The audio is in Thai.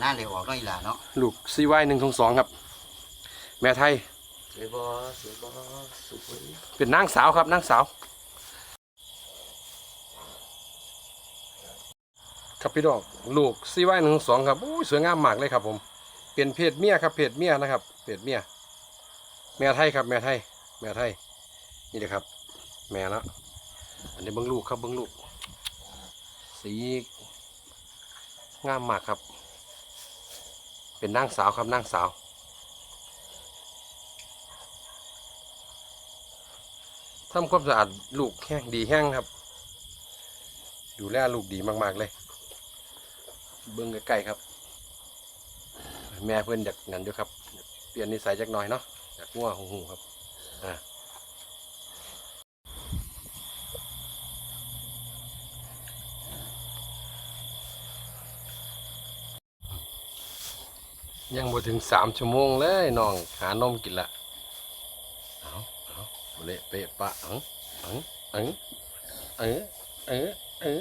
หน้าเร็วออกน้อยหล่ะเนาะลูกซีไว้หนึ่งทงสองครับ แม่ไทยสวยบ่สวยบ่สวยเป็นนางสาวครับนางสาว ครับพี่ดอกลูกซีไว้หนึ่งสองครับอู้สวยงามมากเลยครับ ผม เป็นเพศเมียครับเพศเมียนะครับเพศเมียแม่ไทยครับ แม่ไทย แม่ไทย นี่เลยครับ แม่ล้วอันนี้เบิ้งลูกครับเบิ้งลูก สีงามมากครับ เป็นนางสาวครับนางสาว ทำความสะอาดลูกแห้งดีแห้งครับ ดูแลลูกดีมาก ๆ เลย เบิ้งใกล้ๆครับ แม่เพื่อนอยากงั้นด้วยครับ เปลี่ยนนิสัยจักหน่อยเนาะอยากง่วหูหูครับ อ่า ยังบ่ถึงสามชั่วโมงเลยน้องหานมกินละเอาเอาเละเปะปะอังอังอังเออเออเออ